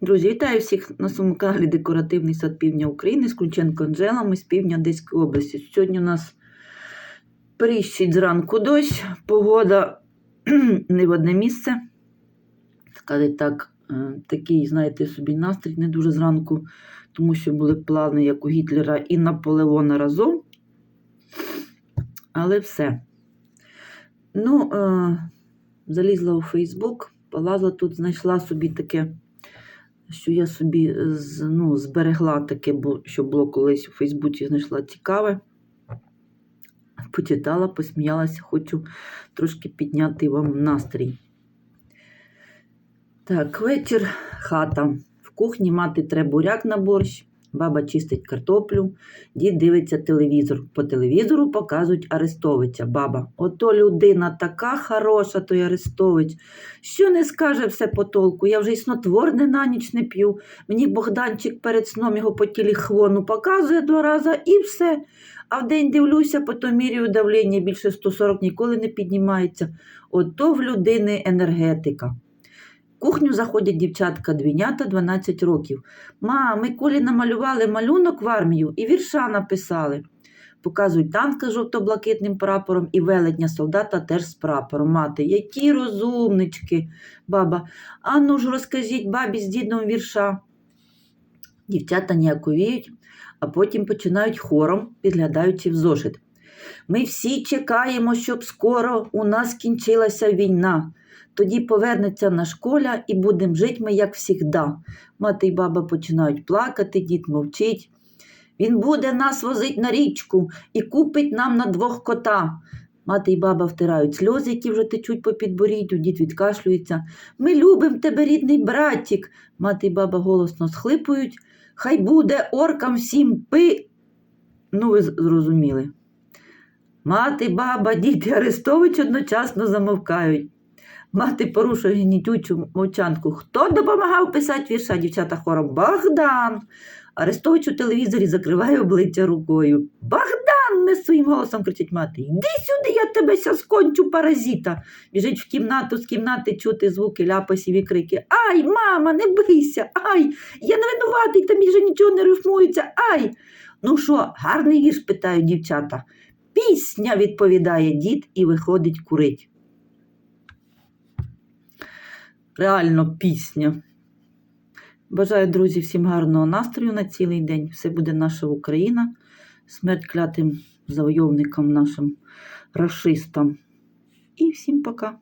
Друзі, вітаю всіх на своєму каналі Декоративний сад Півдня України з Ключенко Анжела, ми з півдня Одеської області. Сьогодні у нас прищить зранку дощ, погода не в одне місце. Сказати так, е, такий, знаєте, собі настрій не дуже зранку, тому що були плани, як у Гітлера і Наполеона разом. Але все. Ну, е, залізла у Фейсбук, полазла тут, знайшла собі таке що я собі з- ну, зберегла таке, що було колись у Фейсбуці, знайшла цікаве. Почитала, посміялася, хочу трошки підняти вам настрій. Так, вечір, хата. В кухні мати треба буряк на борщ, баба чистить картоплю, дід дивиться телевізор. По телевізору показують Арестовича. Баба. Ото людина така хороша, той Арестович. Що не скаже все по толку? Я вже й снотворне на ніч не п'ю. Мені Богданчик перед сном його по телефону показує два рази і все. А вдень дивлюся, потім міряю давлення більше 140 ніколи не піднімається. Ото в людини енергетика. Кухню заходять дівчатка двійнята 12 років. Ма, ми Колі намалювали малюнок в армію і вірша написали. Показують танка з жовто-блакитним прапором і велетня солдата теж з прапором. Мати, які розумнички, баба. А ну ж розкажіть бабі з дідом вірша. Дівчата ніяковіють, а потім починають хором, підглядаючи в зошит. Ми всі чекаємо, щоб скоро у нас кінчилася війна. Тоді повернеться наш коля і будемо жити ми, як всігда. Мати й баба починають плакати, дід мовчить. Він буде нас возить на річку і купить нам на двох кота. Мати й баба втирають сльози, які вже течуть по підборіддю, дід відкашлюється. Ми любимо тебе, рідний братік. Мати й баба голосно схлипують. Хай буде оркам всім пи. Ну, ви зрозуміли. Мати, баба, дід і Арестович одночасно замовкають. Мати порушує гнітючу мовчанку. Хто допомагав писати вірша дівчата хором? Богдан. Арестович у телевізорі закриває обличчя рукою. Богдан! не своїм голосом кричить мати. Йди сюди, я тебе ся скончу, паразита. Біжить в кімнату, з кімнати чути звуки ляпасів і крики. Ай, мама, не бийся! Ай! Я не винуватий, там вже нічого не рифмується. Ай! Ну що, гарний вірш, питають дівчата. Пісня, відповідає дід і виходить курить. Реально пісня. Бажаю, друзі, всім гарного настрою на цілий день. Все буде наша Україна. Смерть клятим завойовникам нашим рашистам. І всім пока.